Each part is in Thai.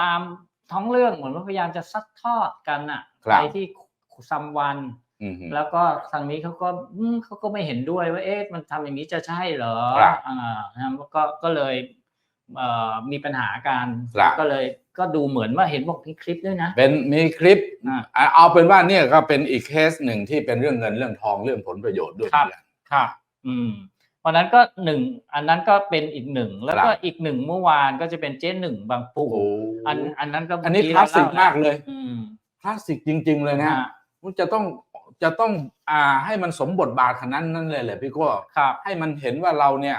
ตามท้องเรื่องเหมือนว่าพยายามจะซัดทอดกันอะครับไปที่ซัมวันอืมฮึแล้วก็ทางนี้เขาก็อืมเขาก็ไม่เห็นด้วยว่าเอ๊ะมันทำอย่างนี้จะใช่เหรอครับอ่านะก็ก็เลยเอ่อมีปัญหากันครับก็เลยก็ดูเหมือนว่าเห็นบอกมีคลิปด้วยนะ เป็นมีคลิปอ่าอะเอาเป็นว่าเนี่ยก็เป็นอีกเคสหนึ่งที่เป็นเรื่องเงินเรื่องทองเรื่องผลประโยชน์ด้วยครับเหมือนกันครับอืม เพราะฉะนั้นก็หนึ่งอันนั้นก็เป็นอีกหนึ่งแล้วก็ครับอีกหนึ่งเมื่อวานก็จะเป็นเจ๊หนึ่งบางปูโอ้อันอันนั้นก็อันนี้เมื่คลาสสิกเรมากเลยอืมคลาสสิกจริง ๆ เลยนะฮะมันจะต้องจะต้องอ่าให้มันสมบทบาทขนาดนั้นนั่นเลยแหละพี่โก้ครับให้มันเห็นว่าเราเนี่ย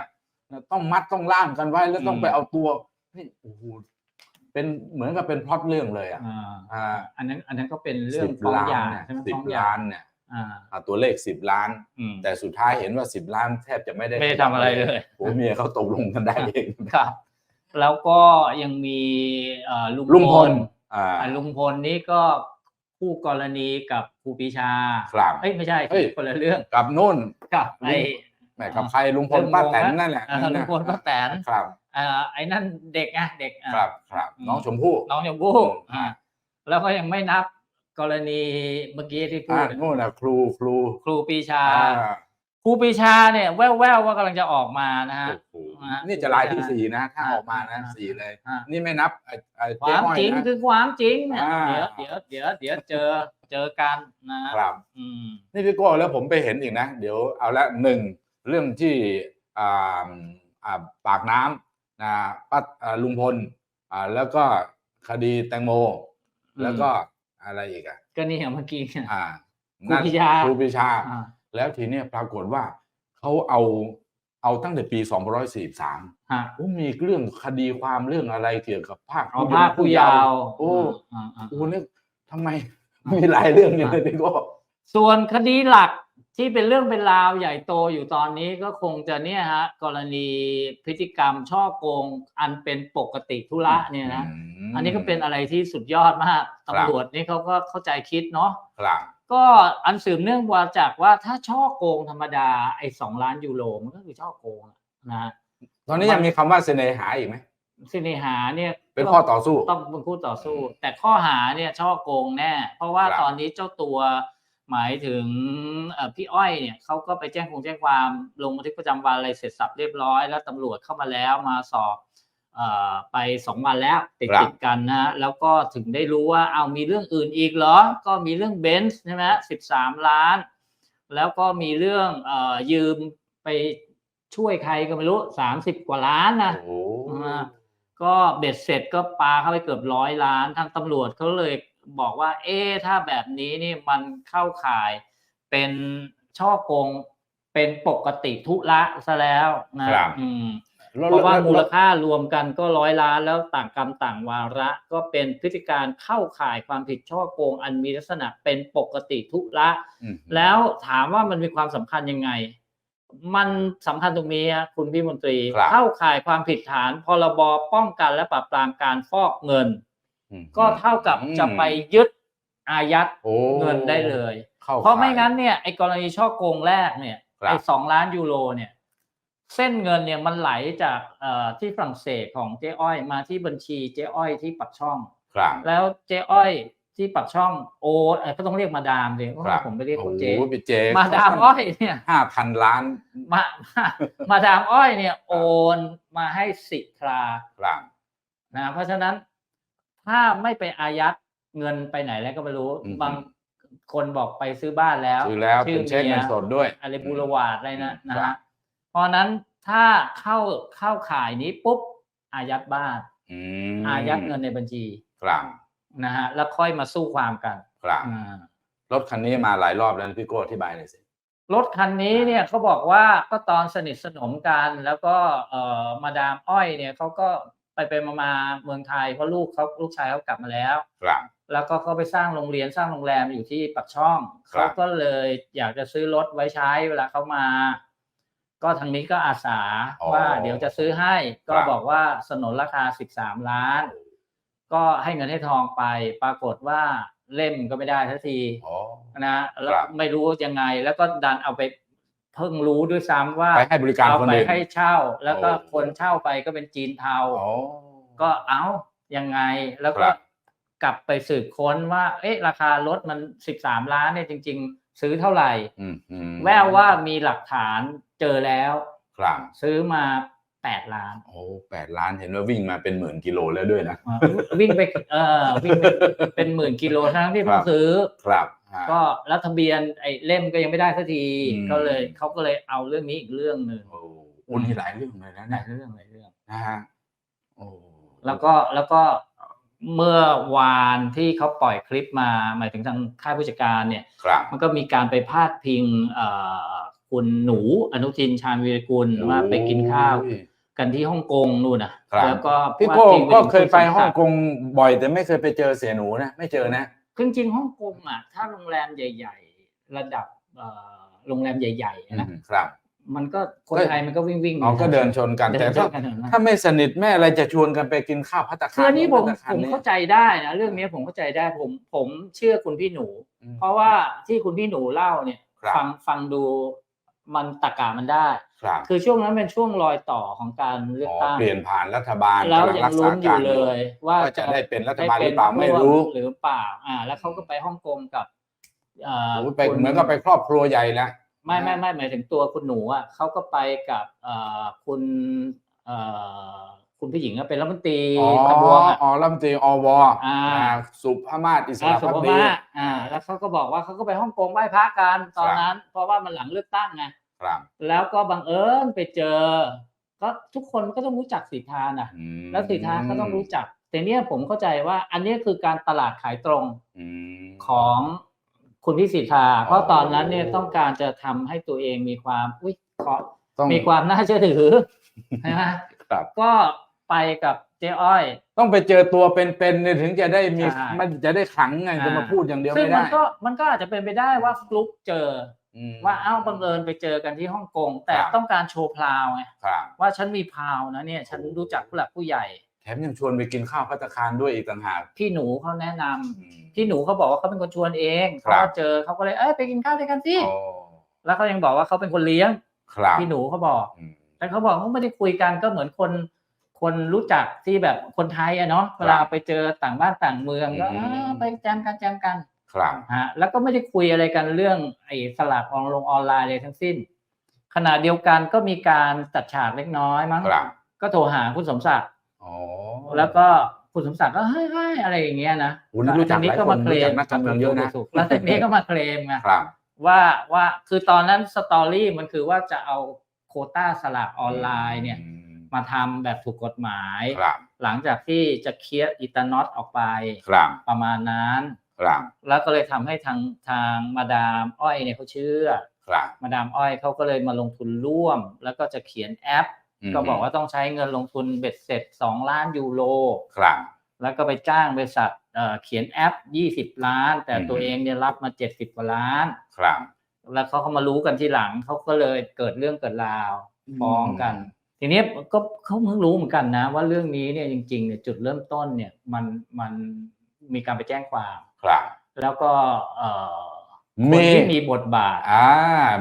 ต้องมัดต้องล่ามกันไว้แล้วต้องอืมไปเอาตัวนี่โอ้โหเป็นเหมือนกับเป็นพล็อตเรื่องเลยอะอ่าอ่าอันนั้นอันนั้นก็เป็นเรื่องสิบฟ้องล้านหย่าเนี่ยใช่ไหมสิบฟ้องหย่าล้านเนี่ยอ่าอ่า ตัวเลขสิบล้านอืมแต่สุดท้ายเห็นว่าสิบล้านแทบจะไม่ได้ไม่ได้ทำอะไรเลยผัวเมียเขาตกลงกันได้เองครับ แล้วก็ยังมีเอ่อลุงลุงพลอ่าอ่าลุงพลนี่ก็คู่กรณีกับครูปรีชาครับเอ้ยไม่ใช่เฮ้ยคนละเรื่องกับนุ่นกับไอ้แหม่กับใครลุงพลเรื่องป้าแตนงงนะนั่นแหละเออลุงพลป้าแตนครับเอ่อไอ้นั่นเด็กอะเด็กอะครับครับอืมน้องชมพู่น้องยมพู่อืมอ่าแล้วก็ยังไม่นับ กรณีเมื่อกี้ที่พูอ่าดนู่นน่ะครูครูครูปรีชา อ่าครูปรีชาเนี่ยแว่วๆว่ากำลังจะออกมานะฮะ โอ้โหอ่านี่นี่จะลายที่สี่นะ ถ้าอ่าออกมานะอ่า สี่เลย อ่านี่ไม่นับไอ้ไอ้คเจ๊วามอ้อยจริงนะ คือความจริงเนี่ยอ่า เดี๋ยวเดี๋ยวเดี๋ยวเดี๋ยวเจอเจอกันนะครับ อืม นี่พี่โก้แล้วผมไปเห็นอีกนะ เดี๋ยวเอาละหนึ่งเรื่องที่อ่าอ่าปากน้ำนะป้าอ่าลุงพลอ่าแล้วก็คดีแตงโมอืมแล้วก็ อะไรอีกอะก็นี่อย่างเมื่อกี้เนี่ยอ่าครูปรีชาครูปรีชา อ่าแล้วทีเนี้ยปรากฏว่าเขาเอาเอาตั้งแต่ปี2543ฮะโอ้มีเรื่องคดีความเรื่องอะไรเกี่ยวกับภาคเอาภาคผู้ยาวโอ้อ่าอ่าโหเนี่ยทำไม มีหลายเรื่องอย่างเลยพี่โก้ส่วนคดีหลัก ที่เป็นเรื่องเป็นราวใหญ่โตอยู่ตอนนี้ก็คงจะเนี่ยฮะกรณีพฤติกรรมช่อโกงอันเป็นปกติธุระเนี่ยนะมอันนี้ก็เป็นอะไรที่สุดยอดมากครับตำรวจนี่เขาก็เข้าใจคิดเนาะครับก็อันสืบเนื่องมาจากว่าถ้าช่อโกงธรรมดาไอ้สองล้านยูโรมันก็คือช่อโกงอะนะฮะตอนนี้ยังมีคำว่าเสน่หาอีกไหมสิเนหาเนี่ยเป็นข้อต่อสู้ต้องเป็นคู่ต่อสู้อืมแต่ข้อหาเนี่ยช่อโกงแน่ เพราะว่าครับตอนนี้เจ้าตัว หมายถึงเอ่อพี่อ้อยเนี่ยเขาก็ไปแจ้งคงแจ้งความลงบันทึกประจำวันอะไรเสร็จสับเรียบร้อย แล้วตำรวจเข้ามาแล้วมาสอบเอ่อไปสองวันแล้วติดครับติดกันนะฮะแล้วก็ถึงได้รู้ว่าเอามีเรื่องอื่นอีกเหรอ ก็มีเรื่องเบนซ์ใช่ไหมสิบสามล้าน แล้วก็มีเรื่องเอ่อยืมไปช่วยใครก็ไม่รู้สามสิบกว่าล้านนะโอ้โหอ่าก็เบ็ดเสร็จก็ปาเข้าไปเกือบร้อยล้านทางตำรวจเขาเลย บอกว่า เอ๊ะถ้าแบบนี้นี่มันเข้าข่ายเป็นช่อโกงเป็นปกติทุละซะแล้วนะครับอืมแล้วเพราะว่าแล้วมูลค่ารวมกันก็ร้อยล้านแล้วต่างกรรมต่างวาระ ก็เป็นพฤติการเข้าข่ายความผิดช่อโกง อันมีลักษณะเป็นปกติทุละอืมแล้วถามว่ามันมีความสำคัญยังไง มันสำคัญตรงนี้ฮะคุณพี่มนตรีครับเข้าข่ายความผิดฐานพรบป้องกันและปราบปรามการฟอกเงินอืม ก็เท่ากับอืมจะไปยึดอายัดโอ้เงินได้เลยข้เพราะไม่ข่ยงั้นเนี่ยไอ้กรณีช่อโกงแรกเนี่ยครับไอ้สองล้านยูโรเนี่ย เส้นเงินเนี่ยมันไหลจากเอ่อที่ฝรั่งเศสของเจ๊อ้อยมาที่บัญชีเจ๊อ้อยที่ปักช่องครับแล้วเจ๊อ้อยที่ปักช่องโอนเอ่อก็ต้องเรียกมาดามเลยเพราะครัว่าบผมไม่เรียกเขาเจ๊โอ้โหพี่เจ มาดามอ้อยเนี่ยห้าพันล้าน มามามาดามอ้อยเนี่ย โอนมาให้สิทราครับนะเพราะฉะนั้น ถ้าไม่ไปอายัดเงินไปไหนแล้วก็ไม่รู้ อืม บางคนบอกไปซื้อบ้านแล้วซื้อแล้วชื่เป็นเช็คเงินสดด้วย อะไรบูรวาดอะไรนะอืมนะครับฮะเพราะฉะนั้นถ้าเข้าเข้าข่ายนี้ปุ๊บอายัดบ้าน อืมอายัดเงินในบัญชีครับนะฮะแล้วค่อยมาสู้ความกันครับอ่ารถคันนี้มาหลายรอบแล้วนะพี่โก้อธิบายหน่อยสิ รถคันนี้เนี่ยเขาบอกว่าก็ตอนสนิทสนมกัน แล้วก็เอ่อมาดามอ้อยเนี่ยเขาก็ ไปไปมามาเมืองไทยเพราะลูกเขาลูกชายเขากลับมาแล้วครับ แล้วก็เขาไปสร้างโรงเรียนสร้างโรงแรมอยู่ที่ปักช่องครับ เขาก็เลยอยากจะซื้อรถไว้ใช้เวลาเขามา ก็ทางนี้ก็อาสาอ๋อว่าเดี๋ยวจะซื้อให้ก็ครับ บอกว่าสนนราคาสิบสามล้าน ก็ให้เงินให้ทองไป ปรากฏว่าเล่มก็ไม่ได้ทันทีอ๋อ นะแล้วครับ ไม่รู้ยังไงแล้วก็ดันเอาไป เพิ่งรู้ด้วยซ้ำว่าไปให้บริการเอาคนไปอื่นให้เช่า แล้วก็โอ้คนเช่าไปก็เป็นจีนเทา อ๋อ ก็เอายังไงแล้วคก็รับกลับไปสืบค้นว่า เอ๊ะราคารถมันสิบสามล้านเนี่ยจริง ๆ ซื้อเท่าไหร่ อืมอืมแววว่ามีหลักฐานเจอแล้ว ครับซื้อมาแปดล้านโอ้แปดล้านเห็นว่าวิ่งมาเป็นหมื่นกิโลแล้วด้วยนะอ่าวิ่งไปเออวิ่งไปเป็นหมื่นกิโลทั้งที่คเพิ่รังบ ซื้อ ครับฮะ ก็แล้วทะเบียนไอ้เล่มก็ยังไม่ได้สักทีอืมก็เลยเขาก็เลยเอาเรื่องนี้อีกเรื่องหนึ่งโอ้อุ่นที่หลายเรื่องเลยนะหลาเนี่ยยเรื่องหลายเรื่องนะฮะโอ้แล้วก็แล้วก็เมื่อวานที่เขาปล่อยคลิปมาหมายถึงทางค่ายผู้จัดการเนี่ยครับมันก็มีการไปพาดพิงเอ่อคุณหนูอนุทินชาญวีรกุลว่าไปกินข้าวโอ้ยกันที่ฮ่องกงนู่นนะครับแล้วก็พี่พาดโก้พิงก็ถึเคยไปณสมฮ่องศัดิ์กงบ่อยแต่ไม่เคยไปเจอเสียหนูนะไม่เจอนะ คือจริงๆฮ่องกงอะถ้าโรงแรมใหญ่ ๆ ระดับเอ่อโรงแรมใหญ่ๆนะครับ มันก็คนก็ไทยมันก็วิ่งวิ่งอ๋อก็เดินชนกันเดิแต่นชถ้านกันเถอะนะถ้าไม่สนิทแม่อะไรจะชวนกันไปกินข้าวพัตตาคารคืออันนี้ผมภัตตาคารผมนี่ยเข้าใจได้นะเรื่องนี้ผมเข้าใจได้ผมผมเชื่อคุณพี่หนูอืมเพราะว่าที่คุณพี่หนูเล่าเนี่ยครับฟังฟังดู มันตะกามันได้ ครับคือช่วงนั้นเป็นช่วงรอยต่อของการเลือกอ๋อตั้งเปลี่ยนผ่านรัฐบาลแล้วกำลังยัรังกษาลุ้นอการยู่เลยว่าว่าจะได้เป็นรัฐบาลหรือเปล่าไม่รู้หรือเปล่า อ่า แล้วเขาก็ไปฮ่องกงกับเอ่อโอ้ยไปคุณเหมือนกับไปครอบครัวใหญ่แล้วไม่ไม่ไม่หมายถึงตัวคุณหนูอะเขาก็ไปกับเอ่อคุณเอ่อ คุณผู้หญิงอะเป็นรัฐมนตรีอ๋อกระทรวงอะอ๋อรัฐมนตรีอวอ่าอ่าสุภามาศอิสอ่าระสุพักภาดีพอ่า แล้วเขาก็บอกว่าเขาก็ไปฮ่องกงไหว้พระกันตอนนั้น เพราะว่ามันหลังเลือกตั้งไงครับแล้วก็บังเอิญไปเจอ ก็ทุกคนก็ต้องรู้จักสิทธาน่ะอืมแล้วสิทธาก็ต้องรู้จัก แต่เนี่ยผมเข้าใจว่า อันเนี้ยคือการตลาดขายตรงอืมของคุณพิสิทธาเพอ๋ราะอตอนนั้นเนี่ยต้องการจะทำให้ตัวเองมีความอุ้ยขอต้องมีความน่าเชื่อถือใช่ไหมครับก็ ไปกับเจ๊อ้อย ต้องไปเจอตัวเป็นๆเนี่ยถึงจะได้มีใช่ มันจะได้ขังไงอ่าจะมาพูดอย่างเดียวซึ่งไม่มัได้นก็มันก็อาจจะเป็นไปได้ว่าฟลุกเจออืม ว่าเอ้าบังเอิญไปเจอกันที่ฮ่องกง แต่ครับ ต้องการโชว์พลาวไงครับ ว่าฉันมีพลาวนะเนี่ยฉันรู้จักผู้หลักผู้ใหญ่ แถมยังชวนไปกินข้าวพัตตาคารด้วยอีกต่างหากพี่หนูเขาแนะนำอืม พี่หนูเขาบอกว่าเขาเป็นคนชวนเองครัเขาบ ก็เจอเขาก็เลยเอ้ยไปกินข้าวด้วยกันสิโอ้แล้วเขายังบอกว่าเขาเป็นคนเลี้ยง ครับพี่หนูเขาบอก อืมแต่เขาบอกเขาไม่ได้คุยกันก็เหมือนคน คนรู้จักที่แบบคนไทยอะเนาะเวลาไปเจอต่างบ้านต่างเมืองก็อืมอ่าไปแจมกันแจมกันครับฮะแล้วก็ไม่ได้คุยอะไรกันเรื่องไอ้สลากออนลงออนไลน์เลยทั้งสิ้น ขณะเดียวกันก็มีการตัดฉากเล็กน้อยมั้งครับก็โทรหาคุณสมศักดิ์อ๋อแล้วก็คุณสมศักดิ์ก็เฮ้ยเฮ้ยอะไรอย่างเงี้ยนะโอ้นี่รู้จักทีนี้ก็มาเคลมหลายคนรู้จักนักการเมืองเยอะนะถูกๆแล้วทีนี้ก็มาเคลมไงครับว่าว่าคือตอนนั้นสตอรี่มันคือว่าจะเอาโควต้าสลากออนไลน์เนี่ยอื มมาทำแบบถูกกฎหมาย ครับหลังจากที่จะเคลียร์อิตานอตออกไปครับประมาณนั้น ครับแล้วก็เลยทำให้ทางทางมาดามอ้อยเนี่ยเขาเชื่อ ครับมาดามอ้อยเขาก็เลยมาลงทุนร่วม แล้วก็จะเขียนแอป มก็บอกว่าต้องใช้เงินลงทุนเบ็ดเสร็จ 2 ล้านยูโร ครับ แล้วก็ไปจ้างบริษัทเอ่อเขียนแอป 20 ล้าน แต่อืม ตัวเองเนี่ยรับมา 70กว่าล้าน ครับ แล้วเขาก็มารู้กันทีหลังเขาก็เลยเกิดเรื่องเกิดราวอืมฟ้องกัน ทีนี้ก็เขาเพิ่งรู้เหมือนกันนะ ว่าเรื่องนี้เนี่ยจริงๆเนี่ยจุดเริ่มต้นเนี่ยมันมันมีการไปแจ้งความครับ แล้วก็เอ่อคมีนที่มีบทบาท อ่า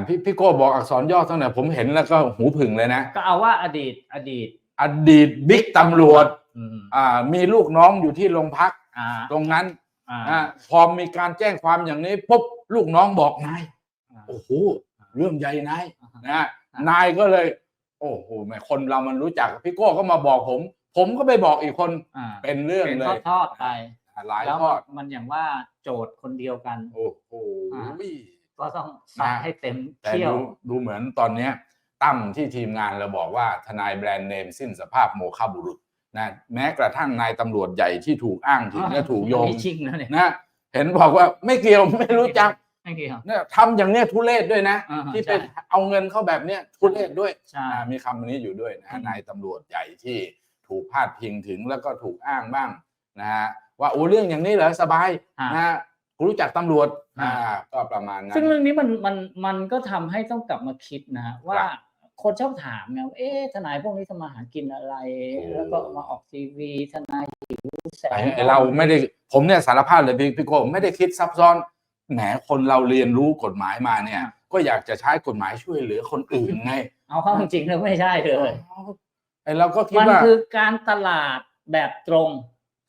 พี่พี่โก้บอกอักษรย่อตั้งแต่ผมเห็นแล้วก็หูผึ่งเลยนะ ก็เอาว่าอดีตอดีต อดีตบิ๊กตำรวจอืมอ่ามีลูกน้องอยู่ที่โรงพักอ่าตรงนั้นอ่าอ่าพอมีการแจ้งความอย่างนี้ปุ๊บลูกน้องบอกนายอ่าโอ้โหเรื่องใหญ่นายอ่านะนายก็เลย โอ้โหแม่คนเรามันรู้จักพี่โก้ก็มาบอกผม ผมก็ไปบอกอีกคนอ่าเป็นเรื่องเป็นเลยทอดๆไปหลายแล้วทอดมันอย่างว่าโจทย์คนเดียวกัน โอ้โห อ่า ก็ต้องซัดนะให้เต็มแต่เที่ยว ดูดูเหมือนตอนเนี้ยตั้มที่ทีมงานเราบอกว่าทนายแบรนด์เนมสิ้นสภาพโมฆะบุรุษนะแม้กระทั่งนายตำรวจใหญ่ที่ถูกอ้างถึงและถูกโยงนี่จริงนะเนี่ย นะเห็นบอกว่าไม่เกี่ยวไม่รู้จักไม่ เกี่ยวเนี่ยทำอย่างเนี้ยทุเรศด้วยนะอ่าที่ไปใช่เอาเงินเข้าแบบเนี้ยทุเรศด้วยใช่อ่ามีคำนี้อยู่ด้วยนะอืมนายตำรวจใหญ่ที่ถูกพาดพิงถึงแล้วก็ถูกอ้างบ้างนะฮะว่าโอ้เรื่องอย่างนี้เหรอสบายอ่านะฮะกูรู้จักตำรวจอ่าอ่าก็ประมาณนั้นซึ่งเรื่องนี้มันมันมันก็ทำให้ต้องกลับมาคิดนะฮะว่าครับคนชอบถามไงว่าเอ๊ะทนายพวกนี้ทำมาหากินอะไรโอ้แล้วก็มาออกทีวีทนายหิวแสไอ้งไอ้เราไม่ได้ผมเนี่ยสารภาพเลยพี่พี่โก้ไม่ได้คิดซับซ้อน แหมคนเราเรียนรู้กฎหมายมาเนี่ย ก็อยากจะใช้กฎหมายช่วยเหลือคนอื่นไงเอาเข้าจริงๆแล้วไม่ใช่เลยไอ้เราก็คิดมันว่าคือการตลาดแบบตรง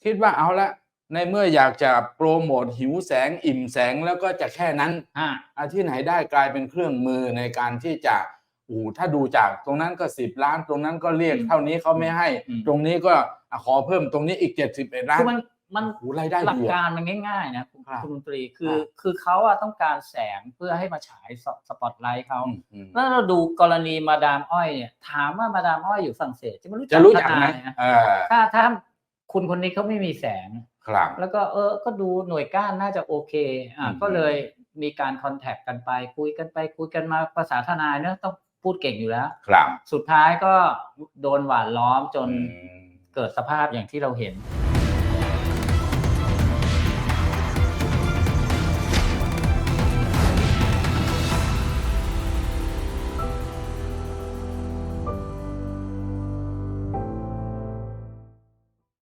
คิดว่าเอาละในเมื่ออยากจะโปรโมทหิวแสงอิ่มแสงแล้วก็จะแค่นั้นอ่าอาที่ไหนได้กลายเป็นเครื่องมือในการที่จะโอ้โหถ้าดูจากตรงนั้นก็สิบล้าน ตรงนั้นก็เรียกอืมเท่านี้เขาไม่ให้อืมตรงนี้ก็อะขอเพิ่มตรงนี้อีกเจ็ดสิบเอ็ดล้านคือมัน มันโอ้โหรายได้หลักดีอะการมันง่ายๆนะคุณครับคุณมนตรีคือครับคือเขาอะต้องการแสงเพื่อให้มาฉายสสปอตไลท์เขาอืมอืมแล้วเราดูกรณีมาดามอ้อยเนี่ยถามว่ามาดามอ้อยอยู่ฝรั่งเศสจะไม่รู้จะรู้จักทไหมนายนะเออถ้าถ้าคุณคนนี้เขาไม่มีแสงครับแล้วก็เออก็ดูหน่วยก้านน่าจะโอเคอ่าอืมก็เลยมีการคอนแทคกันไปคุยกันไปคุยกันมาภาษาทนายเนอะต้องพูดเก่งอยู่แล้วครับสุดท้ายก็โดนหวานล้อมจนอืมเกิดสภาพอย่างที่เราเห็น